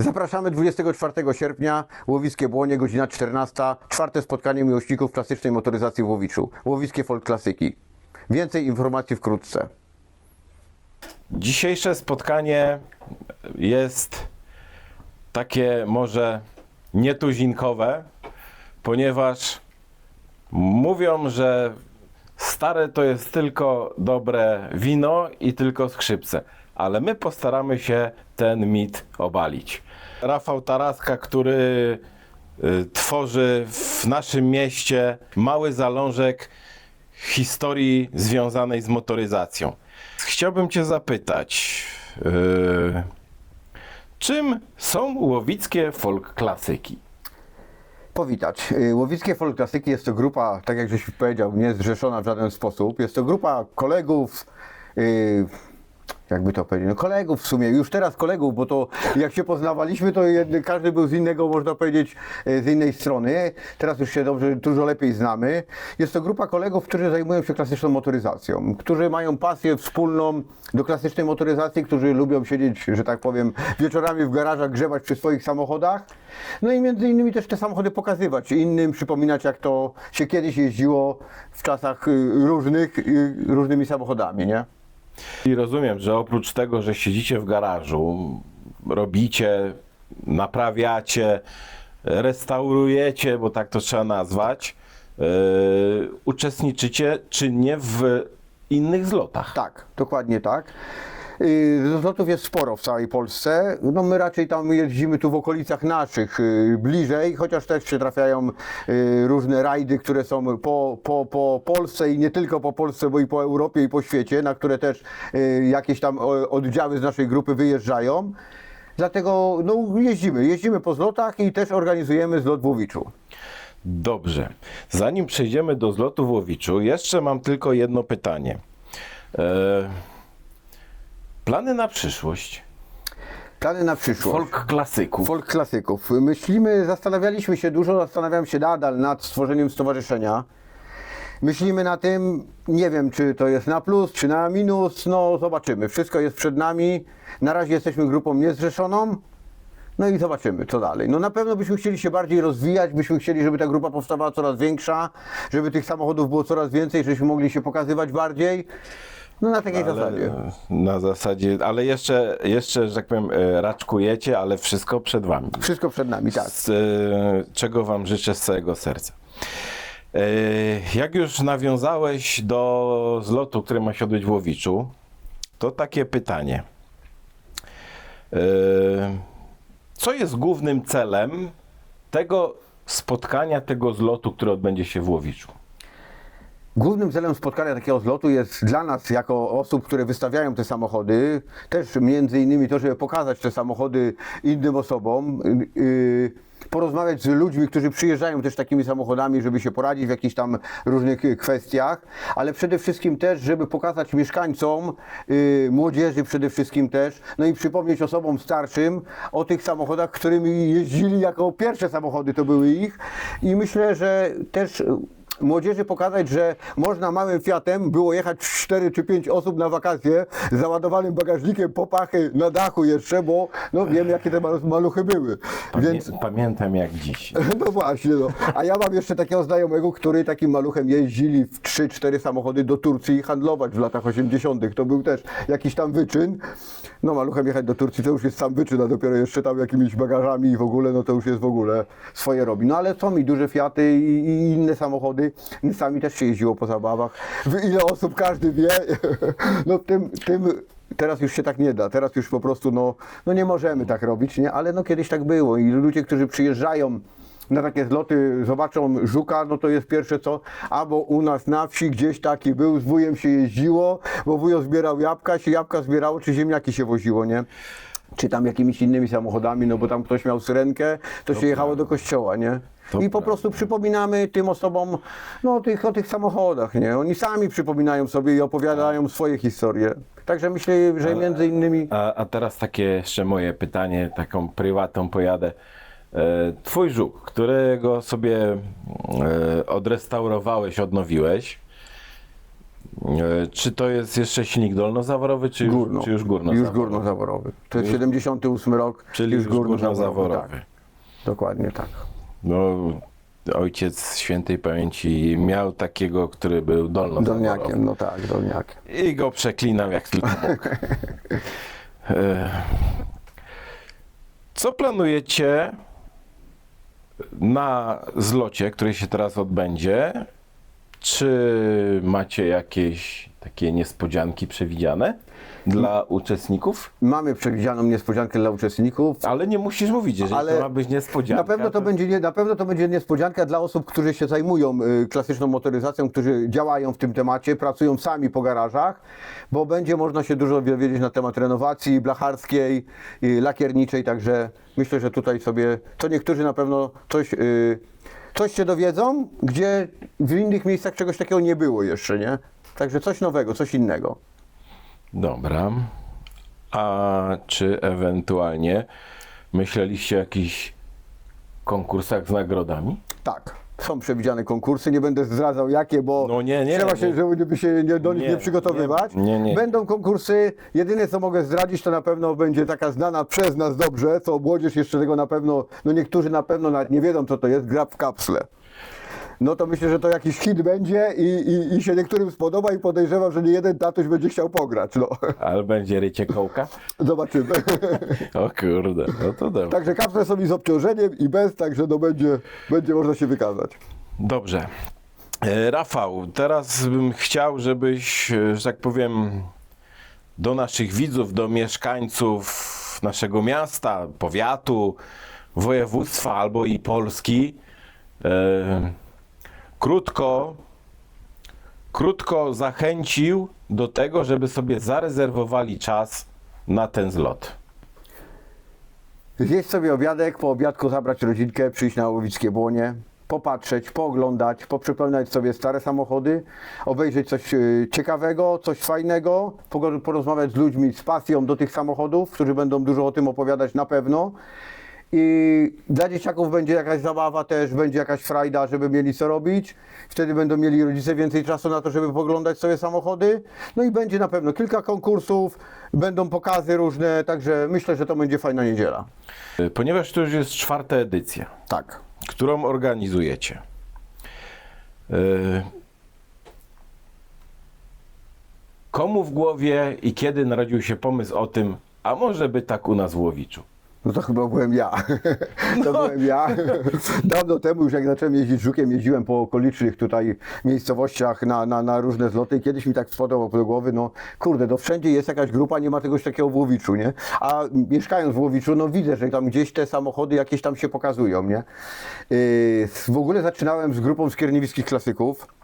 Zapraszamy 24 sierpnia, Łowiskie Błonie, godzina 14. Czwarte spotkanie miłośników klasycznej motoryzacji w Łowiczu. Łowiskie Folk Klasyki. Więcej informacji wkrótce. Dzisiejsze spotkanie jest takie może nietuzinkowe, ponieważ mówią, że stare to jest tylko dobre wino i tylko skrzypce, ale my postaramy się ten mit obalić. Rafał Taraska, który y, tworzy w naszym mieście mały zalążek historii związanej z motoryzacją. Chciałbym Cię zapytać, yy, czym są łowickie folk klasyki? Powitać. Y, Łowickie Folk Klasyki jest to grupa, tak jak żeś powiedział, nie zrzeszona w żaden sposób. Jest to grupa kolegów, y, jakby to powiedzieć, no kolegów w sumie, już teraz kolegów, bo to jak się poznawaliśmy, to jedny, każdy był z innego, można powiedzieć, y, z innej strony. Teraz już się dobrze, dużo lepiej znamy. Jest to grupa kolegów, którzy zajmują się klasyczną motoryzacją, którzy mają pasję wspólną do klasycznej motoryzacji, którzy lubią siedzieć, że tak powiem, wieczorami w garażach, grzebać przy swoich samochodach. No i między innymi też te samochody pokazywać innym, przypominać jak to się kiedyś jeździło w czasach y, różnych, y, różnymi samochodami, nie? I rozumiem, że oprócz tego, że siedzicie w garażu, robicie, naprawiacie, restaurujecie, bo tak to trzeba nazwać, yy, uczestniczycie czynnie w innych zlotach. Tak, dokładnie tak. Y, Zlotów jest sporo w całej Polsce. No my raczej tam jeździmy tu w okolicach naszych, y, bliżej, chociaż też się trafiają y, różne rajdy, które są po, po, po Polsce i nie tylko po Polsce, bo i po Europie i po świecie, na które też jakieś tam oddziały z naszej grupy wyjeżdżają. Dlatego no, jeździmy, jeździmy po zlotach i też organizujemy zlot w Łowiczu. Dobrze. Zanim przejdziemy do zlotu w Łowiczu, jeszcze mam tylko jedno pytanie. E, plany na przyszłość. Plany na przyszłość. Folk klasyków. Folk klasyków. Myślimy, zastanawialiśmy się dużo, zastanawiam się nadal nad stworzeniem stowarzyszenia. Myślimy na tym, nie wiem czy to jest na plus, czy na minus, no zobaczymy. Wszystko jest przed nami. Na razie jesteśmy grupą niezrzeszoną. No i zobaczymy, co dalej. No na pewno byśmy chcieli się bardziej rozwijać, byśmy chcieli, żeby ta grupa powstawała coraz większa, żeby tych samochodów było coraz więcej, żebyśmy mogli się pokazywać bardziej. No na takiej zasadzie. Ale, na zasadzie, ale jeszcze, jeszcze, że tak powiem, e, raczkujecie, ale wszystko przed wami. Wszystko przed nami, tak. Z, e, czego wam życzę z całego serca. E, Jak już nawiązałeś do zlotu, który ma się odbyć w Łowiczu, to takie pytanie. Co jest głównym celem tego spotkania, tego zlotu, który odbędzie się w Łowiczu? Głównym celem spotkania takiego zlotu jest dla nas, jako osób, które wystawiają te samochody, też między innymi to, żeby pokazać te samochody innym osobom, yy, porozmawiać z ludźmi, którzy przyjeżdżają też takimi samochodami, żeby się poradzić w jakichś tam różnych y, kwestiach, ale przede wszystkim też, żeby pokazać mieszkańcom, młodzieży przede wszystkim też, no i przypomnieć osobom starszym o tych samochodach, którymi jeździli jako pierwsze samochody to były ich. I myślę, że też młodzieży pokazać, że można małym Fiatem było jechać 4 czy 5 osób na wakacje z załadowanym bagażnikiem po pachy na dachu jeszcze, bo no wiem jakie te malu- maluchy były. Pamię- Więc Pamiętam jak dziś. no właśnie, no. A ja mam jeszcze takiego znajomego, który takim maluchem jeździli w 3-4 samochody do Turcji handlować w latach 80. To był też jakiś tam wyczyn. No maluchem jechać do Turcji to już jest sam wyczyn, a dopiero jeszcze tam jakimiś bagażami i w ogóle, no to już jest w ogóle swoje robi. No ale są i duże Fiaty i, i inne samochody. Sami też się jeździło po zabawach. Ile osób każdy wie, no tym, tym Teraz już się tak nie da, teraz już po prostu no, no nie możemy tak robić, nie? ale no kiedyś tak było i ludzie, którzy przyjeżdżają na takie zloty, zobaczą żuka, no to jest pierwsze co, albo u nas na wsi gdzieś taki był, z wujem się jeździło, bo wujo zbierał jabłka, się jabłka zbierało, czy ziemniaki się woziło, nie? Czy tam jakimiś innymi samochodami, no bo tam ktoś miał syrenkę, to się jechało do kościoła, nie? To I po prawda. prostu przypominamy tym osobom no, o, tych, o tych samochodach, nie? Oni sami przypominają sobie i opowiadają swoje historie. Także myślę, że między innymi... A, a teraz takie jeszcze moje pytanie, taką prywatą pojadę. E, Twój żuk, którego sobie e, odrestaurowałeś, odnowiłeś, E, Czy to jest jeszcze silnik dolnozaworowy, czy już, Górno. czy już górnozaworowy? Już górnozaworowy. To jest 78 rok. Czyli już górnozaworowy. Tak, dokładnie tak. No, ojciec świętej pamięci miał takiego, który był dolnozaworowy. Dolniakiem, no tak, dolniakiem. I go przeklinam jak tylko mógł. E, Co planujecie na zlocie, który się teraz odbędzie? Czy macie jakieś takie niespodzianki przewidziane dla uczestników? Mamy przewidzianą niespodziankę dla uczestników. Ale nie musisz mówić, jeżeli Ale to ma być niespodzianka. Na pewno to, będzie, nie- na pewno to będzie niespodzianka dla osób, którzy się zajmują y, klasyczną motoryzacją, którzy działają w tym temacie, pracują sami po garażach, bo będzie można się dużo dowiedzieć na temat renowacji blacharskiej, y, lakierniczej, także myślę, że tutaj sobie, to niektórzy na pewno coś, y, coś się dowiedzą, gdzie w innych miejscach czegoś takiego nie było jeszcze, nie? Także coś nowego, coś innego. Dobra. A czy ewentualnie myśleliście o jakichś konkursach z nagrodami? Tak. Są przewidziane konkursy, nie będę zdradzał jakie, bo No nie, nie, trzeba nie. się, żeby się nie, do nich nie, Nie, przygotowywać. nie, nie, nie. Będą konkursy, jedyne co mogę zdradzić, to na pewno będzie taka znana przez nas dobrze, co młodzież jeszcze tego na pewno, no niektórzy na pewno nawet nie wiedzą co to jest, gra w kapsle. No to myślę, że to jakiś hit będzie i, i, i się niektórym spodoba i podejrzewam, że nie jeden tatuś będzie chciał pograć, no. Ale będzie rycie kołka? Zobaczymy. O kurde, no to dobrze. także kapsle są i z obciążeniem i bez, także no będzie, będzie można się wykazać. Dobrze. E, Rafał, teraz bym chciał, żebyś, e, że tak powiem, do naszych widzów, do mieszkańców naszego miasta, powiatu, województwa albo i Polski e, krótko, krótko zachęcił do tego, żeby sobie zarezerwowali czas na ten zlot. Zjeść sobie obiadek, po obiadku zabrać rodzinkę, przyjść na Łowickie Błonie, popatrzeć, pooglądać, poprzypominać sobie stare samochody, obejrzeć coś e, ciekawego, coś fajnego, porozmawiać z ludźmi z pasją do tych samochodów, którzy będą dużo o tym opowiadać na pewno. I dla dzieciaków będzie jakaś zabawa też, będzie jakaś frajda, żeby mieli co robić. Wtedy będą mieli rodzice więcej czasu na to, żeby poglądać sobie samochody. No i będzie na pewno kilka konkursów, będą pokazy różne, także myślę, że to będzie fajna niedziela. E, Ponieważ to już jest czwarta edycja. Tak. którą organizujecie. Yy, Komu w głowie i kiedy narodził się pomysł o tym, a może by tak u nas w Łowiczu? No to chyba byłem ja. To byłem ja. Dawno temu już jak zacząłem jeździć żukiem, jeździłem po okolicznych tutaj miejscowościach na, na, na różne zloty i kiedyś mi tak spadło do głowy, no kurde, no wszędzie jest jakaś grupa, nie ma czegoś takiego w Łowiczu, nie? A mieszkając w Łowiczu, no widzę, że tam gdzieś te samochody jakieś tam się pokazują, nie? Yy, w ogóle zaczynałem z grupą skierniewickich klasyków.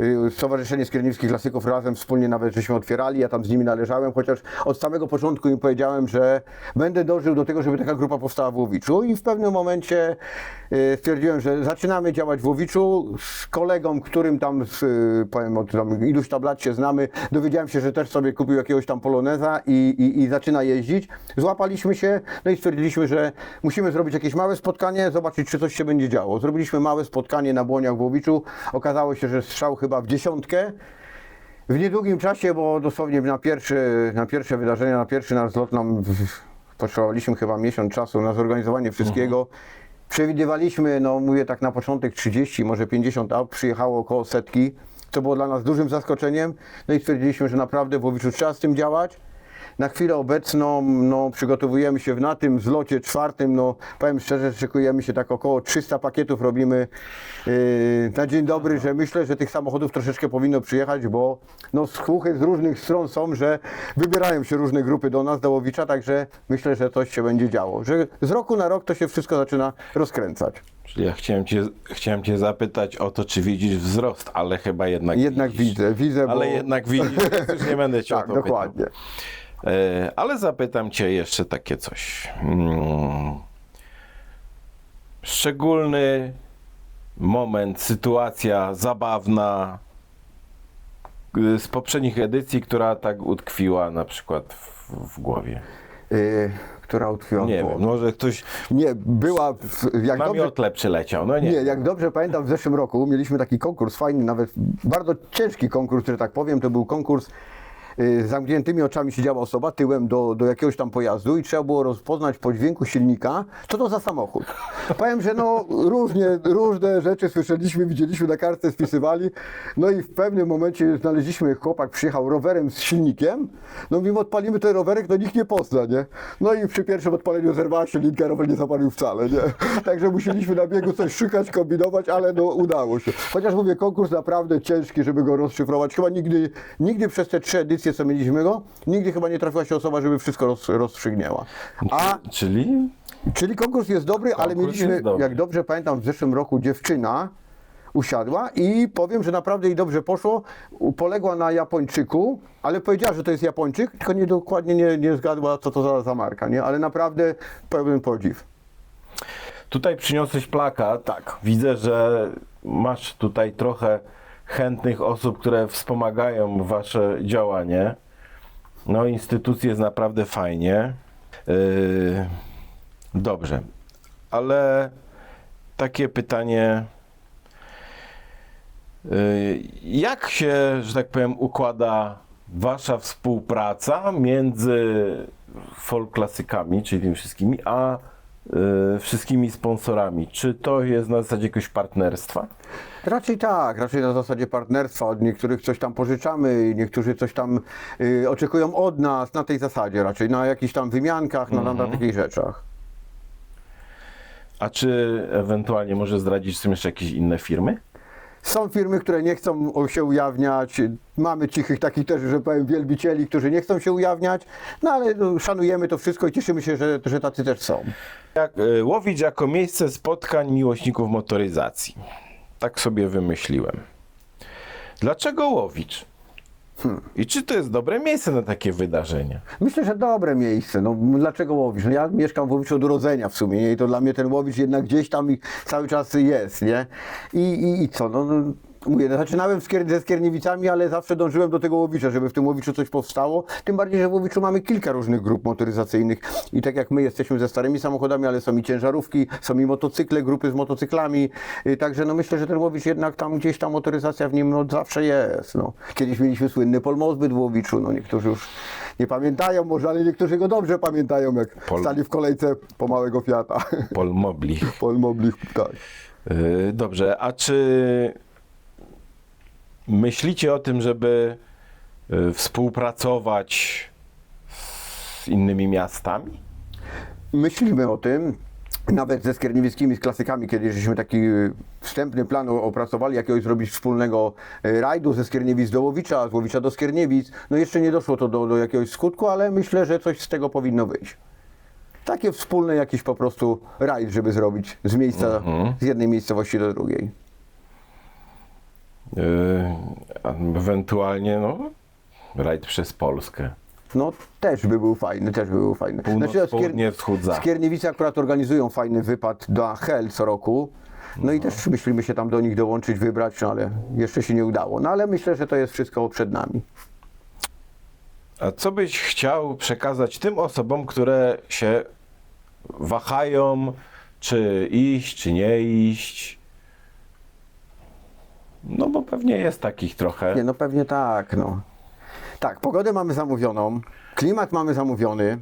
Y, Stowarzyszenie Skierniewskich Klasyków razem wspólnie nawet żeśmy otwierali, ja tam z nimi należałem, chociaż od samego początku im powiedziałem, że będę dążył do tego, żeby taka grupa powstała w Łowiczu i w pewnym momencie y, stwierdziłem, że zaczynamy działać w Łowiczu z kolegą, którym tam, z, y, powiem od tam iluś tam się znamy, dowiedziałem się, że też sobie kupił jakiegoś tam poloneza i, i, i zaczyna jeździć. Złapaliśmy się, no i stwierdziliśmy, że musimy zrobić jakieś małe spotkanie, zobaczyć, czy coś się będzie działo. Zrobiliśmy małe spotkanie na Błoniach w Łowiczu. Okazało się, że strzał chyba w dziesiątkę. W niedługim czasie, bo dosłownie na, pierwszy, na pierwsze wydarzenia, na pierwszy nasz zlot nam potrzebowaliśmy chyba miesiąc czasu na zorganizowanie wszystkiego. Przewidywaliśmy, no mówię tak na początek 30, może 50 aut, przyjechało około setki, co było dla nas dużym zaskoczeniem. No i stwierdziliśmy, że naprawdę w Łowiczu trzeba z tym działać. Na chwilę obecną no, przygotowujemy się na tym zlocie czwartym. No, powiem szczerze, szykujemy się tak około 300 pakietów robimy yy, na dzień dobry, że myślę, że tych samochodów troszeczkę powinno przyjechać, bo no, słuchy z różnych stron są, że wybierają się różne grupy do nas, do Łowicza, także myślę, że coś się będzie działo. Że z roku na rok to się wszystko zaczyna rozkręcać. Czyli ja chciałem cię, chciałem cię zapytać o to, czy widzisz wzrost, ale chyba jednak Jednak widzisz. widzę, widzę, bo... Ale jednak widzisz, już nie będę cię o Tak, to dokładnie. pytał. E, ale zapytam cię jeszcze takie coś. Mm. Szczególny moment, sytuacja zabawna y, z poprzednich edycji, która tak utkwiła na przykład w, w głowie. Yy, która utkwiła Nie wiem, może ktoś Nie, była, w- jak dobrze, namiotle przyleciał, no nie. nie, jak dobrze pamiętam, w zeszłym roku mieliśmy taki konkurs fajny, nawet bardzo ciężki konkurs, że tak powiem. To był konkurs y, z zamkniętymi oczami siedziała osoba tyłem do, do jakiegoś tam pojazdu i trzeba było rozpoznać po dźwięku silnika, co to za samochód. Powiem, że no różnie, różne rzeczy słyszeliśmy, widzieliśmy na kartce, spisywali. No i w pewnym momencie znaleźliśmy, chłopak przyjechał rowerem z silnikiem. No mimo odpalimy ten rowerek, to nikt nie pozna, nie? No i przy pierwszym odpaleniu zerwała silnika, rower nie zapalił wcale, nie? Także musieliśmy na biegu coś szukać, kombinować, ale no udało się. Chociaż mówię, konkurs naprawdę ciężki, żeby go rozszyfrować. Chyba nigdy, nigdy przez te trzy edycje, co mieliśmy go, nigdy chyba nie trafiła się osoba, żeby wszystko roz, rozstrzygnęła. A Czyli Czyli konkurs jest dobry, ale Konkurs mieliśmy, jest dobry. jak dobrze pamiętam, w zeszłym roku dziewczyna usiadła i powiem, że naprawdę jej dobrze poszło. Poległa na Japończyku, ale powiedziała, że to jest Japończyk, tylko nie dokładnie nie, nie zgadła, co to za, za marka, nie? Ale naprawdę pełen podziw. tutaj przyniosłeś plakat. Tak. Widzę, że masz tutaj trochę chętnych osób, które wspomagają wasze działanie. No, instytucja jest naprawdę fajnie. Yy, dobrze, ale takie pytanie. Yy, Jak się, że tak powiem, układa wasza współpraca między folk klasykami, czyli tymi wszystkimi, a wszystkimi sponsorami? Czy to jest na zasadzie jakiegoś partnerstwa? Raczej tak, raczej na zasadzie partnerstwa. Od niektórych coś tam pożyczamy, niektórzy coś tam y, oczekują od nas, na tej zasadzie raczej, na jakichś tam wymiankach, na, na, na takich rzeczach. A czy ewentualnie może zdradzić są jeszcze jakieś inne firmy? Są firmy, które nie chcą się ujawniać. Mamy cichych takich też, że powiem, wielbicieli, którzy nie chcą się ujawniać, no ale no, szanujemy to wszystko i cieszymy się, że, że tacy też są. Jak, y, Łowicz jako miejsce spotkań miłośników motoryzacji. Tak sobie wymyśliłem. Dlaczego Łowicz? I czy to jest dobre miejsce na takie wydarzenia? Myślę, że dobre miejsce. No, dlaczego Łowicz? No, ja mieszkam w Łowiczu od urodzenia w sumie nie? i to dla mnie ten Łowicz jednak gdzieś tam i cały czas jest, nie? I, i, i co? No, no, mówię, no, zaczynałem z Kier- ze Skierniewicami, ale zawsze dążyłem do tego Łowicza, żeby w tym Łowiczu coś powstało. Tym bardziej, że w Łowiczu mamy kilka różnych grup motoryzacyjnych i tak jak my jesteśmy ze starymi samochodami, ale są i ciężarówki, są i motocykle, grupy z motocyklami. Y, Także no myślę, że ten Łowicz jednak tam gdzieś tam motoryzacja w nim no, zawsze jest. No. Kiedyś mieliśmy słynny polmozbyt w Łowiczu, no niektórzy już nie pamiętają może, ale niektórzy go dobrze pamiętają, jak Pol- stali w kolejce po małego Fiata. Pol Mobli. Polmoblich, tak. Y, Dobrze, a czy myślicie o tym, żeby y, współpracować z innymi miastami? Myślimy o tym. Nawet ze skierniewieckimi, z klasykami, kiedy żeśmy taki y, wstępny plan opracowali, jakiegoś zrobić wspólnego y, rajdu ze Skierniewic do Łowicza, z Łowicza do Skierniewic. No jeszcze nie doszło to do, do jakiegoś skutku, ale myślę, że coś z tego powinno wyjść. Takie wspólne jakiś po prostu rajd, żeby zrobić z miejsca, z jednej miejscowości do drugiej. Y, a Ewentualnie, no, rajd przez Polskę. No też by był fajny, też by był fajny. Północ, południe, wschód, zachód. Skierniewice akurat organizują fajny wypad do Hel co roku. No, i też myślimy się tam do nich dołączyć, wybrać, no ale jeszcze się nie udało. No ale myślę, że to jest wszystko przed nami. A co byś chciał przekazać tym osobom, które się wahają, czy iść, czy nie iść? No bo pewnie jest takich trochę. Nie, no pewnie tak, no. Tak, pogodę mamy zamówioną, klimat mamy zamówiony,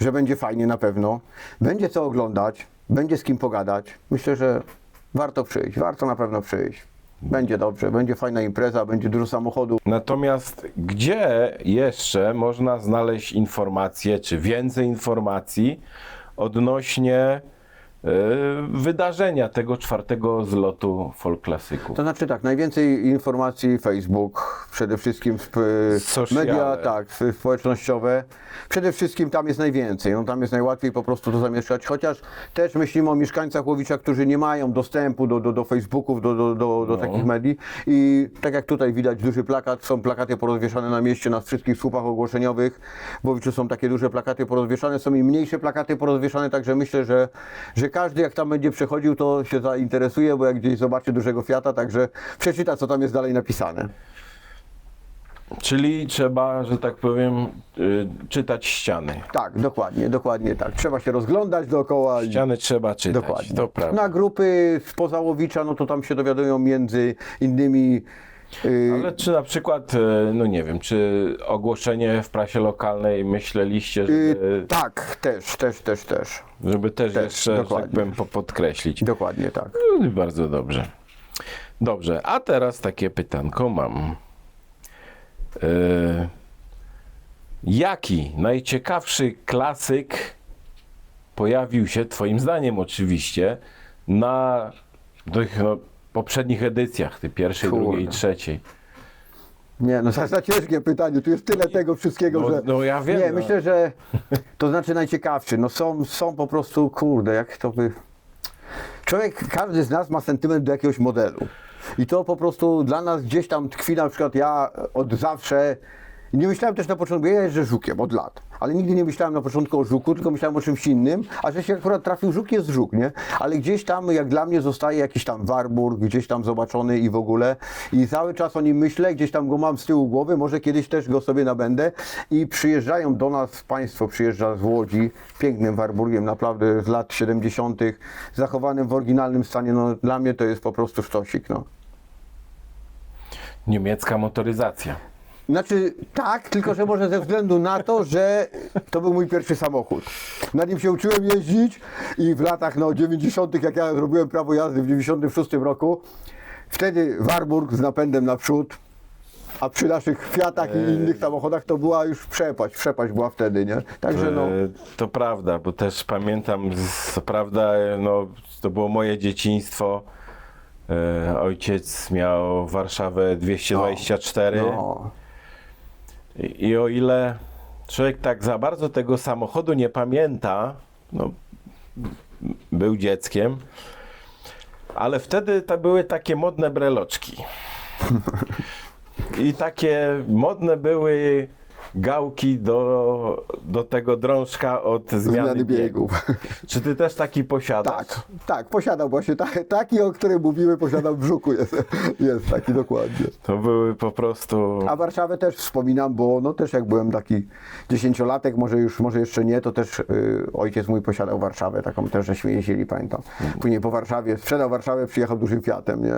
że będzie fajnie na pewno, będzie co oglądać, będzie z kim pogadać. Myślę, że warto przyjść, warto na pewno przyjść. Będzie dobrze, będzie fajna impreza, będzie dużo samochodów. Natomiast gdzie jeszcze można znaleźć informacje, czy więcej informacji odnośnie wydarzenia tego czwartego zlotu folk klasyków? To znaczy tak, najwięcej informacji Facebook, przede wszystkim Sociale. media tak, społecznościowe. Przede wszystkim tam jest najwięcej, no tam jest najłatwiej po prostu to zamieszkać, chociaż też myślimy o mieszkańcach Łowicza, którzy nie mają dostępu do, do, do Facebooków, do, do, do, do takich medii i tak jak tutaj widać duży plakat, są plakaty porozwieszane na mieście, na wszystkich słupach ogłoszeniowych. W Łowiczu są takie duże plakaty porozwieszane, są i mniejsze plakaty porozwieszane, także myślę, że, że każdy jak tam będzie przechodził, to się zainteresuje, bo jak gdzieś zobaczy dużego Fiata, także przeczyta, co tam jest dalej napisane. Czyli trzeba, że tak powiem, y, czytać ściany. Tak, dokładnie, dokładnie tak. Trzeba się rozglądać dookoła. i- Ściany trzeba czytać. Dokładnie. To prawda. Na grupy spoza Łowicza, no to tam się dowiadują między innymi. Y, Ale czy na przykład, y, no nie wiem, czy ogłoszenie w prasie lokalnej myśleliście, y, żeby, tak, też, też, też, też. żeby też, też, jeszcze, tak dokładnie. powiem, po- podkreślić? Dokładnie tak. No Bardzo dobrze. Dobrze, a teraz takie pytanko mam. Jaki najciekawszy klasyk pojawił się, Twoim zdaniem oczywiście, na tych no, poprzednich edycjach, tej pierwszej, Kurde. drugiej i trzeciej? Nie, no za, za ciężkie pytanie. Tu jest tyle tego wszystkiego, No, że. no ja wiem, Nie, no. myślę, że to znaczy najciekawszy. No są, są po prostu, kurde, jak to by. Człowiek, każdy z nas ma sentyment do jakiegoś modelu. I to po prostu dla nas gdzieś tam tkwi, na przykład ja od zawsze. Nie myślałem też na początku, ja jeżdżę żukiem od lat, ale nigdy nie myślałem na początku o żuku, tylko myślałem o czymś innym, a że się akurat trafił żuk, jest żuk, nie? Ale gdzieś tam, jak dla mnie, zostaje jakiś tam warburg, gdzieś tam zobaczony i w ogóle. I cały czas o nim myślę, gdzieś tam go mam z tyłu głowy, może kiedyś też go sobie nabędę. I przyjeżdżają do nas, państwo przyjeżdża z Łodzi, pięknym warburgiem, naprawdę z lat 70., zachowanym w oryginalnym stanie. No, dla mnie to jest po prostu sztosik, no. Niemiecka motoryzacja. Znaczy tak, tylko że może ze względu na to, że to był mój pierwszy samochód. Na nim się uczyłem jeździć i w latach no, 90., jak ja zrobiłem prawo jazdy w 96 roku, wtedy Warburg z napędem naprzód, a przy naszych Fiatach i innych samochodach to była już przepaść, przepaść była wtedy, nie? Także no, E, To prawda, bo też pamiętam, z- co prawda, no, to było moje dzieciństwo. E, Ojciec miał Warszawę 224 no, I, i o ile człowiek tak za bardzo tego samochodu nie pamięta, no, był dzieckiem, ale wtedy to były takie modne breloczki. I takie modne były gałki do, do tego drążka od zmiany, zmiany biegu. Czy ty też taki posiadasz? Tak, tak, posiadał właśnie ta, taki, o którym mówimy, posiadał w Żuku, jest, jest taki dokładnie. To były po prostu... A Warszawę też wspominam, bo no też jak byłem taki dziesięciolatek, może już, może jeszcze nie, to też y, ojciec mój posiadał Warszawę, taką też żeśmy jeździli, pamiętam. Później po Warszawie, sprzedał Warszawę, przyjechał dużym Fiatem, nie?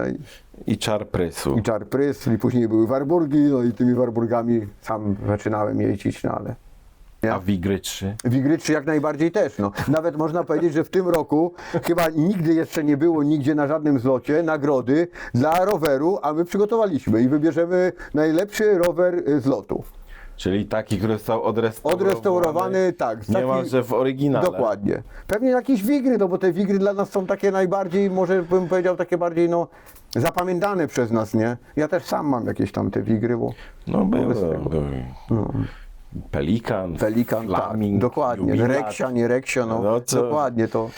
I, I czar prysu. i czar prysł, i później były Warburgi, no i tymi Warburgami sam zaczynałem jeździć, no ale... nie? A Wigry 3? Wigryczy jak najbardziej też. No. Nawet można powiedzieć, że w tym roku chyba nigdy jeszcze nie było nigdzie na żadnym zlocie nagrody dla roweru, a my przygotowaliśmy i wybierzemy najlepszy rower z lotu. Czyli taki, który został odrestaurowany. Odrestaurowany, tak. z Niemalże w oryginale. Dokładnie. Pewnie jakieś wigry, no bo te wigry dla nas są takie najbardziej, może bym powiedział, takie bardziej no zapamiętane przez nas, nie? Ja też sam mam jakieś tam te wigry, bo No były. Były. Pelikan, Pelikan, Flaming, tak, dokładnie, Jubilat. Reksia, nie Reksia, no, No dokładnie to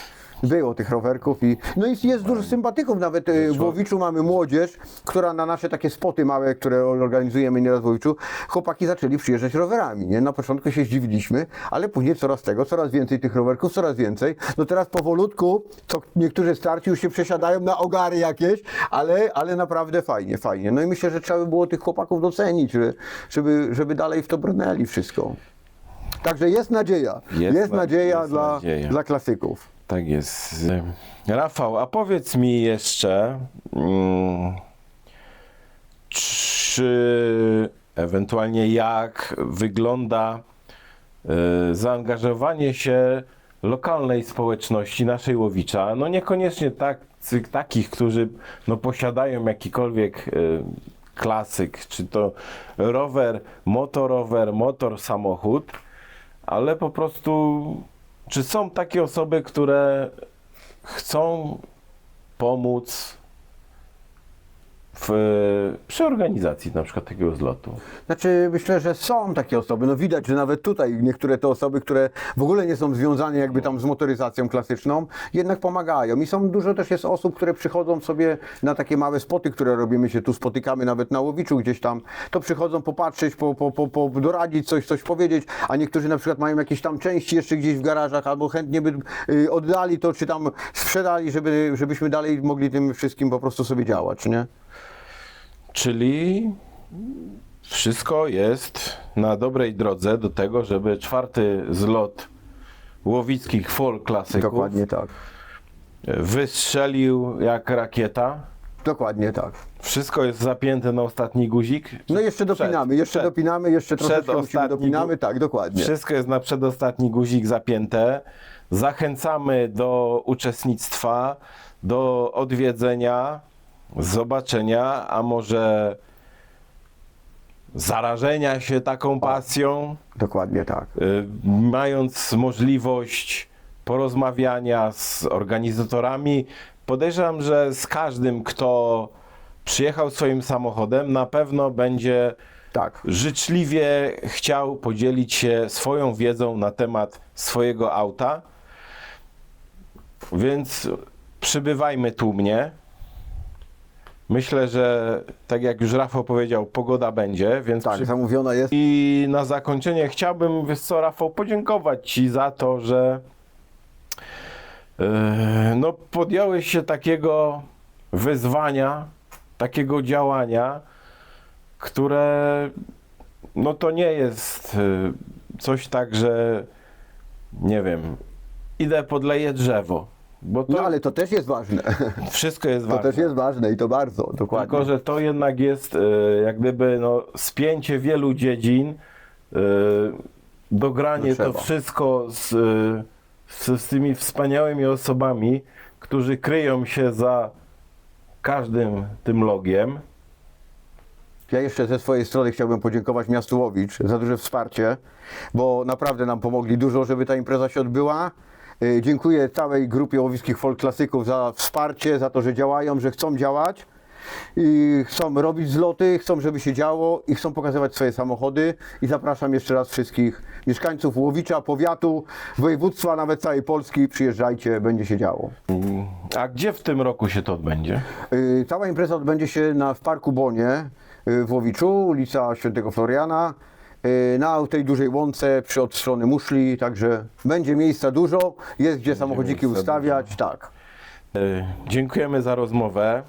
było tych rowerków i no i jest dużo sympatyków, nawet e, w Łowiczu mamy młodzież, która na nasze takie spoty małe, które organizujemy nieraz w Łowiczu, chłopaki zaczęli przyjeżdżać rowerami, nie? Na początku się zdziwiliśmy, ale później coraz tego, coraz więcej tych rowerków, coraz więcej, no teraz powolutku, co niektórzy starci już się przesiadają na ogary jakieś, ale, ale naprawdę fajnie, fajnie, no i myślę, że trzeba by było tych chłopaków docenić, że- żeby, żeby dalej w to brnęli wszystko. Także jest nadzieja. Jest Jest, na- nadzieja, jest dla, nadzieja. dla klasyków. Tak jest. Rafał, a powiedz mi jeszcze, mm, czy ewentualnie jak wygląda y, zaangażowanie się lokalnej społeczności naszej Łowicza, no niekoniecznie tak, takich, którzy no, posiadają jakikolwiek y, klasyk, czy to rower, motorower, motor, samochód, ale po prostu czy są takie osoby, które chcą pomóc w, przy organizacji na przykład takiego zlotu? Znaczy, myślę, że są takie osoby. No widać, że nawet tutaj niektóre te osoby, które w ogóle nie są związane jakby tam z motoryzacją klasyczną, jednak pomagają. I są dużo też jest osób, które przychodzą sobie na takie małe spoty, które robimy się tu spotykamy nawet na Łowiczu gdzieś tam, to przychodzą popatrzeć, po, po, po, po doradzić coś, coś powiedzieć, a niektórzy na przykład mają jakieś tam części jeszcze gdzieś w garażach, albo chętnie by y, oddali to, czy tam sprzedali, żeby, żebyśmy dalej mogli tym wszystkim po prostu sobie działać, nie? Czyli wszystko jest na dobrej drodze do tego, żeby czwarty zlot łowickich folk klasyków Dokładnie tak. wystrzelił jak rakieta. Dokładnie tak. Wszystko jest zapięte na ostatni guzik. No jeszcze Przed- dopinamy, jeszcze przed- dopinamy, jeszcze troszeczkę musimy dopinamy, tak, dokładnie. Wszystko jest na przedostatni guzik zapięte. Zachęcamy do uczestnictwa, do odwiedzenia, zobaczenia, a może zarażenia się taką pasją, Dokładnie tak. y, mając możliwość porozmawiania z organizatorami. Podejrzewam, że z każdym, kto przyjechał swoim samochodem, na pewno będzie Tak. życzliwie chciał podzielić się swoją wiedzą na temat swojego auta. Więc przybywajmy tłumnie. Myślę, że tak jak już Rafał powiedział, pogoda będzie, więc Tak, przy... zamówiona jest. i na zakończenie chciałbym, wiesz co, Rafał, podziękować Ci za to, że yy, no, podjąłeś się takiego wyzwania, takiego działania, które no to nie jest yy, coś tak, że nie wiem, idę podleję drzewo, bo to No ale to też jest ważne. wszystko jest To ważne. też jest ważne i to bardzo, dokładnie. Tylko, że to jednak jest e, jak gdyby no, spięcie wielu dziedzin, e, dogranie No to wszystko z, e, z, z tymi wspaniałymi osobami, którzy kryją się za każdym tym logiem. Ja jeszcze ze swojej strony chciałbym podziękować miastu Łowicz za duże wsparcie, bo naprawdę nam pomogli dużo, żeby ta impreza się odbyła. Y, Dziękuję całej grupie łowickich folk klasyków za wsparcie, za to, że działają, że chcą działać i chcą robić zloty, chcą, żeby się działo i chcą pokazywać swoje samochody. I zapraszam jeszcze raz wszystkich mieszkańców Łowicza, powiatu, województwa, nawet całej Polski. Przyjeżdżajcie, będzie się działo. A gdzie w tym roku się to odbędzie? Y, Cała impreza odbędzie się na, w Parku Bonie y, w Łowiczu, ulica Świętego Floriana, na tej dużej łące przy od strony muszli, także będzie miejsca dużo, jest gdzie samochodziki miejsca ustawiać, tak. E, Dziękujemy za rozmowę.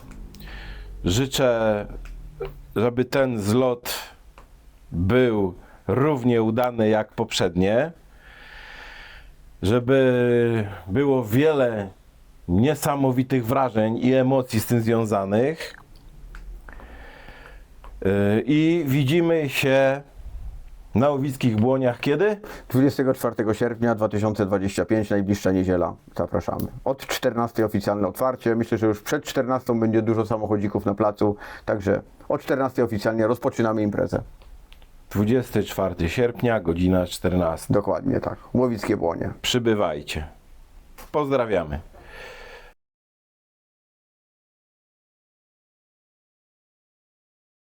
Życzę, żeby ten zlot był równie udany jak poprzednie. Żeby było wiele niesamowitych wrażeń i emocji z tym związanych. E, I widzimy się na Łowickich Błoniach kiedy? 24 sierpnia 2025, najbliższa niedziela, zapraszamy. Od 14 oficjalne otwarcie, myślę, że już przed 14 będzie dużo samochodzików na placu, także od 14 oficjalnie rozpoczynamy imprezę. 24 sierpnia, godzina 14. Dokładnie tak, Łowickie Błonie. Przybywajcie. Pozdrawiamy.